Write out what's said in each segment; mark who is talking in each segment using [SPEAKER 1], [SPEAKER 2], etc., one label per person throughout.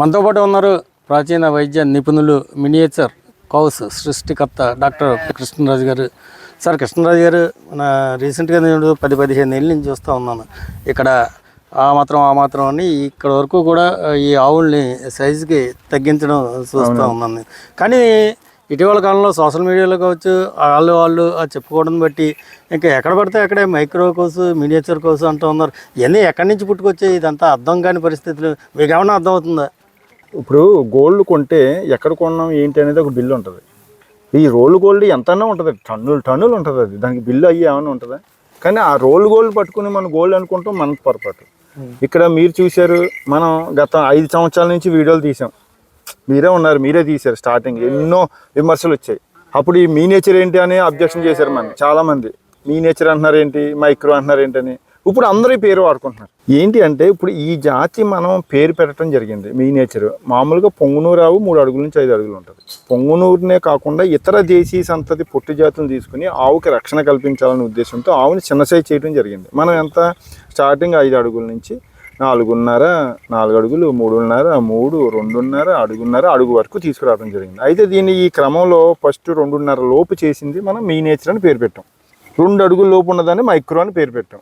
[SPEAKER 1] మనతో పాటు ఉన్నారు ప్రాచీన వైద్య నిపుణులు మినియేచర్ కౌస్ సృష్టికర్త డాక్టర్ కృష్ణరాజు గారు. సార్ కృష్ణరాజు గారు మన రీసెంట్గా నేను పది పదిహేను ఏళ్ళ నుంచి చూస్తూ ఉన్నాను. ఇక్కడ ఆ మాత్రం ఆ మాత్రం అని ఇక్కడ వరకు కూడా ఈ ఆవుల్ని సైజుకి తగ్గించడం చూస్తూ ఉన్నాను. కానీ ఇటీవల కాలంలో సోషల్ మీడియాలో కావచ్చు వాళ్ళు వాళ్ళు చెప్పుకోవడం బట్టి ఇంకా ఎక్కడ పడితే అక్కడే మైక్రో కోర్సు మినియేచర్ కోర్సు అంటూ ఉన్నారు. ఇవన్నీ ఎక్కడి నుంచి పుట్టుకొచ్చాయి? ఇదంతా అర్థం కాని పరిస్థితులు. మీకు ఏమన్నా అర్థం అవుతుందా?
[SPEAKER 2] ఇప్పుడు గోల్డ్ కొంటే ఎక్కడ కొన్నాం ఏంటి అనేది ఒక బిల్లు ఉంటుంది. ఈ రోల్ గోల్డ్ ఎంతైనా ఉంటుంది టన్నులు టన్నులు ఉంటుంది అది. దానికి బిల్లు అయ్యి ఏమైనా ఉంటుందా? కానీ ఆ రోల్ గోల్డ్ పట్టుకుని మనం గోల్డ్ అనుకుంటాం మనకు పొరపాటు. ఇక్కడ మీరు చూశారు మనం గత ఐదు సంవత్సరాల నుంచి వీడియోలు తీసాం మీరే ఉన్నారు మీరే తీశారు స్టార్టింగ్ ఎన్నో విమర్శలు వచ్చాయి. అప్పుడు ఈ మీ నేచర్ ఏంటి అని అబ్జెక్షన్ చేశారు మన చాలా మంది మీ నేచర్ అంటున్నారు ఏంటి మైక్రో అంటున్నారు ఏంటని. ఇప్పుడు అందరూ పేరు వాడుకుంటున్నారు. ఏంటి అంటే ఇప్పుడు ఈ జాతి మనం పేరు పెట్టడం జరిగింది మీ నేచర్. మామూలుగా పొంగునూరు ఆవు మూడు అడుగుల నుంచి ఐదు అడుగులు ఉంటుంది. పొంగునూరునే కాకుండా ఇతర దేశీ సంతతి పొట్టు జాతులు తీసుకుని ఆవుకి రక్షణ కల్పించాలనే ఉద్దేశంతో ఆవుని చిన్న సైజ్ చేయడం జరిగింది. మనం ఎంత? స్టార్టింగ్ ఐదు అడుగుల నుంచి నాలుగున్నర నాలుగు అడుగులు మూడున్నర మూడు రెండున్నర అడుగున్నర అడుగు వరకు తీసుకురావడం జరిగింది. అయితే దీన్ని ఈ క్రమంలో ఫస్ట్ రెండున్నర లోపు చేసింది మనం మీ నేచర్ అని పేరు పెట్టాం. రెండు అడుగుల లోపు ఉన్నదాన్ని మైక్రో అని పేరు పెట్టాం.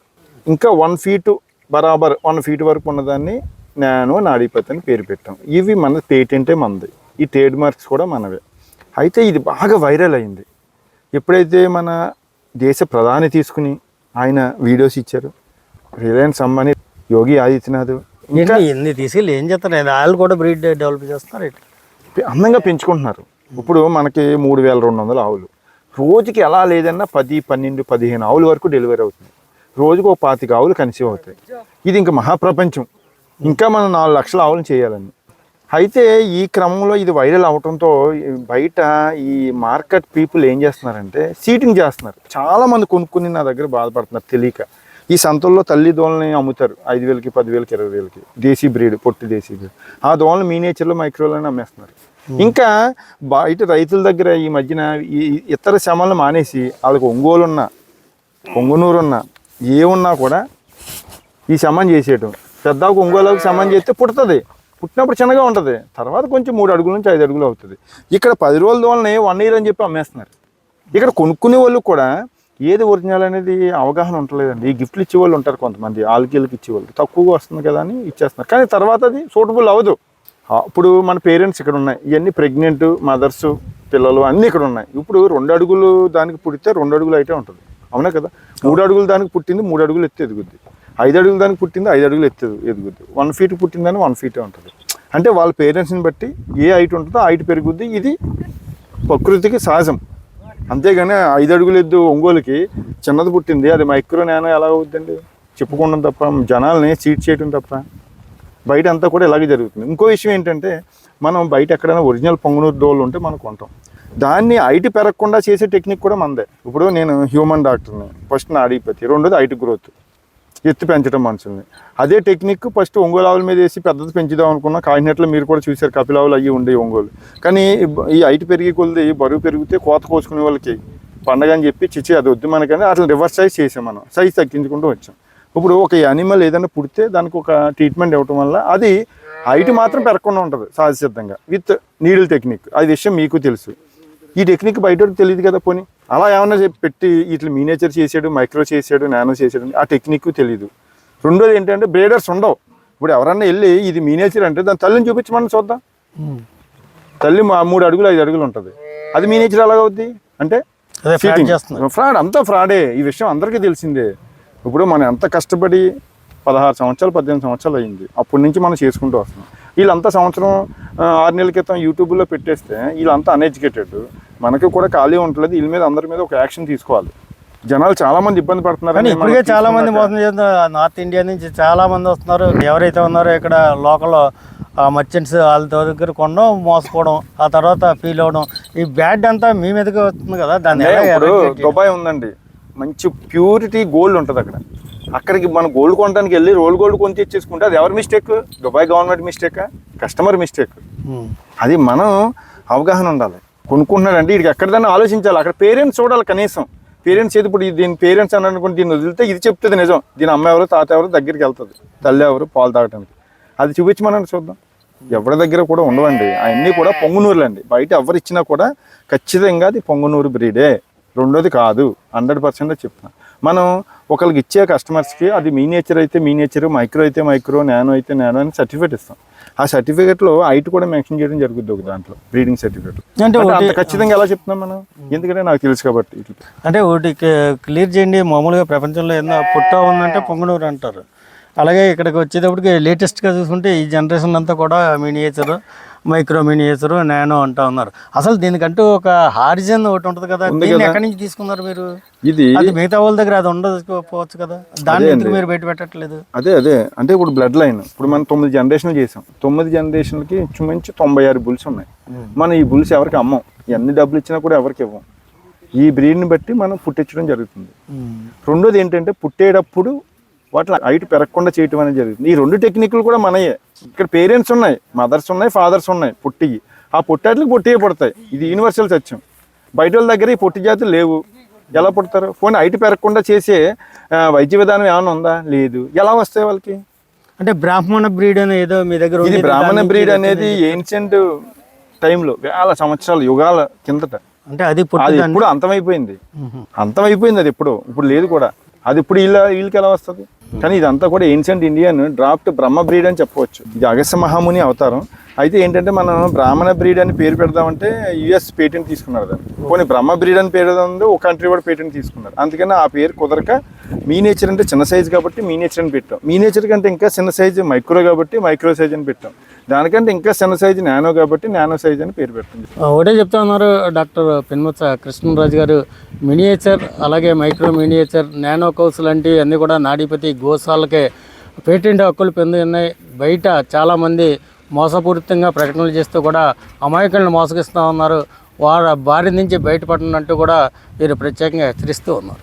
[SPEAKER 2] ఇంకా వన్ ఫీట్ బరాబర్ వన్ ఫీట్ వరకు ఉన్నదాన్ని నానో నాడీపతి అని పేరు పెట్టాం. ఇవి మన పేటెంటే మనది. ఈ ట్రేడ్ మార్క్స్ కూడా మనవే. అయితే ఇది బాగా వైరల్ అయింది. ఎప్పుడైతే మన దేశ ప్రధాని తీసుకుని ఆయన వీడియోస్ ఇచ్చారు రిలయన్స్ అంబానీ యోగి ఆదిత్యనాథ్ ఇంకా
[SPEAKER 1] ఎన్ని తీసుకెళ్ళి ఏం చేస్తారు వాళ్ళు కూడా బ్రీడ్ డెవలప్ చేస్తున్నారు?
[SPEAKER 2] అందంగా పెంచుకుంటున్నారు. ఇప్పుడు మనకి మూడు వేల రెండు వందల ఆవులు. రోజుకి ఎలా లేదన్నా పది పన్నెండు పదిహేను ఆవుల వరకు డెలివరీ అవుతుంది. రోజుకు ఒక పాతిక ఆవులు కన్సీవ్ అవుతాయి. ఇది ఇంకా మహాప్రపంచం. ఇంకా మనం నాలుగు లక్షల ఆవులు చేయాలని అయితే ఈ క్రమంలో ఇది వైరల్ అవడంతో బయట ఈ మార్కెట్ పీపుల్ ఏం చేస్తున్నారంటే సీటింగ్ చేస్తున్నారు. చాలా మంది కొనుక్కుని నా దగ్గర బాధపడుతున్నారు తెలియక. ఈ సంతల్లో తల్లి దోళ్ళని అమ్ముతారు. ఐదు వేలకి పదివేలకి ఇరవై వేలకి. దేశీ బ్రీడ్ పొట్టి దేశీ బ్రీడ్. ఆ దోళ్ళని మీ నేచర్లో మైక్రోలోనే అమ్మేస్తున్నారు. ఇంకా బయట రైతుల దగ్గర ఈ మధ్యన ఈ ఇతర శ్రమలను మానేసి వాళ్ళకి ఒంగోలు ఉన్నా ఏమున్నా కూడా ఈ శమం చేసేయటం పెద్ద ఒంగోలకు సమన్ చేస్తే పుడుతుంది. పుట్టినప్పుడు చిన్నగా ఉంటుంది. తర్వాత కొంచెం మూడు అడుగుల నుంచి ఐదు అడుగులు అవుతుంది. ఇక్కడ పది రోజుల దోళ్ళని వన్ ఇయర్ అని చెప్పి అమ్మేస్తున్నారు. ఇక్కడ కొనుక్కునే వాళ్ళు కూడా ఏది ఒరిజినల్ అనేది అవగాహన ఉండలేదండి ఈ గిఫ్ట్లు ఇచ్చేవాళ్ళు ఉంటారు కొంతమంది. ఆల్కీలకి ఇచ్చేవాళ్ళు. తక్కువగా వస్తుంది కదా అని ఇచ్చేస్తున్నారు. కానీ తర్వాత అది సూటబుల్ అవ్వదు. ఇప్పుడు మన పేరెంట్స్ ఇక్కడ ఉన్నాయి. ఇవన్నీ ప్రెగ్నెంట్ మదర్స్ పిల్లలు అన్నీ ఇక్కడ ఉన్నాయి. ఇప్పుడు రెండు అడుగులు దానికి పుడితే రెండు అడుగులు అయితే ఉంటుంది. అవునా కదా? మూడు అడుగులు దానికి పుట్టింది మూడు అడుగులు ఎత్తు ఎదుగుద్ది. ఐదు అడుగులు దానికి పుట్టింది ఐదు అడుగులు ఎత్తు ఎదుగుద్ది. వన్ ఫీట్ పుట్టిందని వన్ ఫీటే ఉంటుంది. అంటే వాళ్ళ పేరెంట్స్ని బట్టి ఏ హైట్ ఉంటుందో హైట్ పెరుగుద్ది. ఇది ప్రకృతికి సహజం. అంతేగాని ఐదు అడుగులు ఎద్దు ఒంగోలుకి చిన్నది పుట్టింది అది మైక్రో నానో ఎలా అవుద్దండి? చెప్పుకోవడం తప్ప జనాల్ని చీట్ చేయడం తప్ప. బయట అంతా కూడా ఇలాగే జరుగుతుంది. ఇంకో విషయం ఏంటంటే మనం బయట ఎక్కడైనా ఒరిజినల్ పొంగునూరు డోళ్ళు ఉంటే మనం కొంటాం. దాన్ని ఐటి పెరగకుండా చేసే టెక్నిక్ కూడా మందే. ఇప్పుడు నేను హ్యూమన్ డాక్టర్ని ఫస్ట్ నాడీపతి రెండోది ఐటి గ్రోత్ ఎత్తు పెంచడం మనుషుల్ని. అదే టెక్నిక్ ఫస్ట్ ఒంగోలు ఆవుల మీద వేసి పెద్దది పెంచుదాం అనుకున్నా కాకినట్లు మీరు కూడా చూశారు కపిలావులు అయ్యి ఉండే ఒంగోలు. కానీ ఈ ఐటి పెరిగి కొలిది బరువు పెరిగితే కోత కోసుకునే వాళ్ళకి పండగ అని చెప్పి చిచ్చి అది వద్దు మనకని అట్లా రివర్స్ సైజ్ చేసాం మనం. సైజ్ తగ్గించుకుంటూ వచ్చాం. ఇప్పుడు ఒక యానిమల్ ఏదైనా పుడితే దానికి ఒక ట్రీట్మెంట్ ఇవ్వటం వల్ల అది హైట్ మాత్రం పెరగకుండా ఉంటుంది సహజసిద్ధంగా విత్ నీడిల్ టెక్నిక్. అది విషయం మీకు తెలుసు. ఈ టెక్నిక్ బయట తెలియదు కదా పోనీ. అలా ఏమన్నా పెట్టి ఇట్లా మీనేచర్ చేసాడు మైక్రో చేసాడు నానో చేసాడు ఆ టెక్నిక్ తెలియదు రెండోది ఏంటంటే బ్రేడర్స్ ఉండవు. ఇప్పుడు ఎవరన్నా వెళ్ళి ఇది మీనేచర్ అంటే దాని తల్లిని చూపించమని చూద్దాం. తల్లి మా మూడు అడుగులు ఐదు అడుగులు ఉంటుంది. అది మీనేచర్ ఎలాగవుద్ది అంటే
[SPEAKER 1] ఫ్రాడ్
[SPEAKER 2] అంతా ఫ్రాడే ఈ విషయం అందరికీ తెలిసిందే. ఇప్పుడు మనం ఎంత కష్టపడి పదహారు సంవత్సరాలు పద్దెనిమిది సంవత్సరాలు అయింది. అప్పటి నుంచి మనం చేసుకుంటూ వస్తున్నాం. వీళ్ళంతా సంవత్సరం ఆరు నెలల క్రితం యూట్యూబ్లో పెట్టేస్తే వీళ్ళంతా అన్ఎడ్యుకేటెడ్ మనకి కూడా ఖాళీ ఉంటుంది వీళ్ళ మీద అందరి మీద ఒక యాక్షన్ తీసుకోవాలి. జనాలు చాలా మంది ఇబ్బంది పడుతున్నారు
[SPEAKER 1] కానీ ఇప్పటికే చాలా మంది మోసం చేస్తున్నారు. నార్త్ ఇండియా నుంచి చాలా మంది వస్తున్నారు. ఎవరైతే ఉన్నారో ఇక్కడ లోకల్ మర్చెంట్స్ వాళ్ళ దగ్గర కొనడం మోసపోవడం ఆ తర్వాత ఫీల్ అవ్వడం ఈ బ్యాడ్ అంతా మీ మీదకి వస్తుంది కదా. దాన్ని చేయాలి?
[SPEAKER 2] దుబాయ్ ఉందండి. మంచి ప్యూరిటీ గోల్డ్ ఉంటుంది అక్కడ అక్కడికి మనం గోల్డ్ కొనడానికి వెళ్ళి రోల్ గోల్డ్ కొని తెచ్చేసుకుంటే అది ఎవరి మిస్టేక్ దుబాయ్ గవర్నమెంట్ మిస్టేకా కస్టమర్ మిస్టేక్. అది మనం అవగాహన ఉండాలి. కొనుక్కుంటున్నాడంటే వీడికి ఎక్కడిదైనా ఆలోచించాలి. అక్కడ పేరెంట్స్ చూడాలి కనీసం. పేరెంట్స్ ఏది ఇప్పుడు దీని పేరెంట్స్ అని అనుకుంటే దీన్ని వదిలితే ఇది చెప్తుంది నిజం. దీని అమ్మ ఎవరు తాత ఎవరు దగ్గరికి వెళ్తుంది. తల్లి ఎవరు పాలు తాగటానికి. అది చూపించమని చూద్దాం. ఎవరి దగ్గర కూడా ఉండవండి. అవన్నీ కూడా పొంగునూరులు అండి బయట ఎవరు ఇచ్చినా కూడా ఖచ్చితంగా అది పొంగునూరు బ్రీడే రెండోది కాదు. హండ్రెడ్ పర్సెంట్ చెప్తాను మనం ఒకరికి ఇచ్చే కస్టమర్స్కి అది మీ నేచర్ అయితే మీ నేచర్ మైక్రో అయితే మైక్రో నానో అయితే నానో అని సర్టిఫికేట్ ఇస్తాం. ఆ సర్టిఫికేట్లో హైట్ కూడా మెన్షన్ చేయడం జరుగుద్ది ఒక దాంట్లో బ్రీడింగ్ సర్టిఫికేట్
[SPEAKER 1] అంటే
[SPEAKER 2] అంత ఖచ్చితంగా ఎలా చెప్తున్నాం మనం? ఎందుకంటే నాకు తెలుసు కాబట్టి.
[SPEAKER 1] అంటే ఒకటి క్లియర్ చేయండి మామూలుగా ప్రపంచంలో ఏదో పుట్ట ఉందంటే పొంగనూరు అంటారు. అలాగే ఇక్కడికి వచ్చేటప్పటికి లేటెస్ట్గా చూసుకుంటే ఈ జనరేషన్ అంతా కూడా మినియేచర్ మైక్రో మినియేచర్ నానో అంటా ఉన్నారు. అసలు దీనికంటూ ఒక హారిజన్ ఒకటి ఉంటుంది కదా దీన్ని ఎక్కడి నుంచి తీసుకున్నారు మీరు?
[SPEAKER 2] ఇది
[SPEAKER 1] అది మిగతా వాళ్ళ దగ్గర అది ఉండకపోవచ్చు కదా. దాన్ని ఎందుకు మీరు బయట పెట్టట్లేదు
[SPEAKER 2] అదే అదే. అంటే ఇప్పుడు బ్లడ్ లైన్ ఇప్పుడు మనం తొమ్మిది జనరేషన్లు చేసాం. తొమ్మిది జనరేషన్లకి ఇంచుమించు తొంభై ఆరు బుల్స్ ఉన్నాయి. మనం ఈ బుల్స్ ఎవరికి అమ్మం? ఎన్ని డబ్బులు ఇచ్చినా కూడా ఎవరికి ఇవ్వం? ఈ బ్రీడ్ని బట్టి మనం పుట్టించడం జరుగుతుంది. రెండోది ఏంటంటే పుట్టేటప్పుడు వాటి హైట్ పెరగకుండా చేయటం అనేది జరుగుతుంది. ఈ రెండు టెక్నిక్లు కూడా మనయే. ఇక్కడ పేరెంట్స్ ఉన్నాయి మదర్స్ ఉన్నాయి ఫాదర్స్ ఉన్నాయి పుట్టి ఆ పుట్టాట్లకి పుట్టియే పుడతాయి. ఇది యూనివర్సల్ సత్యం. బయట వాళ్ళ దగ్గర ఈ పొట్టి జాతులు లేవు. ఎలా పుడతారు? పోనీ హైట్ పెరగకుండా చేసే వైద్య విధానం ఏమైనా ఉందా? లేదు. ఎలా వస్తాయి వాళ్ళకి?
[SPEAKER 1] అంటే బ్రాహ్మణ బ్రీడ్ అని ఏదో మీ దగ్గర
[SPEAKER 2] ఇది బ్రాహ్మణ బ్రీడ్ అనేది ఏన్షియంట్ టైంలో వేల సంవత్సరాల యుగాల కిందట.
[SPEAKER 1] అంటే అది
[SPEAKER 2] అది ఎప్పుడు అంతమైపోయింది. అంతమైపోయింది అది ఎప్పుడు. ఇప్పుడు లేదు కూడా. అది ఇప్పుడు వీళ్ళ వీళ్ళకి ఎలా వస్తుంది? కానీ ఇదంతా కూడా ancient Indian draft Brahma breed అని చెప్పవచ్చు. ఇది అగస్త్య మహాముని అవతారం. అయితే ఏంటంటే మనం బ్రాహ్మణ బ్రీడ్ అని పేరు పెడదామంటే యుఎస్ పేటెంట్ తీసుకున్నారు దాన్ని. పోనీ బ్రహ్మ బ్రీడ్ అని పేరు ఉంది ఒక కంట్రీ కూడా పేటెంట్ తీసుకున్నారు. అందుకని ఆ పేరు కుదరక మీ నేచర్ అంటే చిన్న సైజు కాబట్టి మీ నేచర్ అని పెట్టాం. మీ నేచర్ కంటే ఇంకా చిన్న సైజు మైక్రో కాబట్టి మైక్రో సైజ్ అని పెట్టాం. దానికంటే ఇంకా చిన్న సైజు నానో కాబట్టి నానో సైజ్ అని పేరు పెట్టింది
[SPEAKER 1] ఒకటే చెప్తా ఉన్నారు డాక్టర్ పెన్మత్స కృష్ణరాజు గారు. మినియేచర్ అలాగే మైక్రో మినియేచర్ నానో కౌస్ లాంటివి అన్నీ కూడా నాడీపతి గోశాలకే పేటెంట్ హక్కులు పొంది ఉన్నాయి బయట చాలామంది మోసపూరితంగా ప్రకటనలు చేస్తూ కూడా అమాయకులను మోసగిస్తూ ఉన్నారు. వారి బారి నుంచి బయటపడినట్టు కూడా వీరు ప్రత్యేకంగా హెచ్చరిస్తూ ఉన్నారు.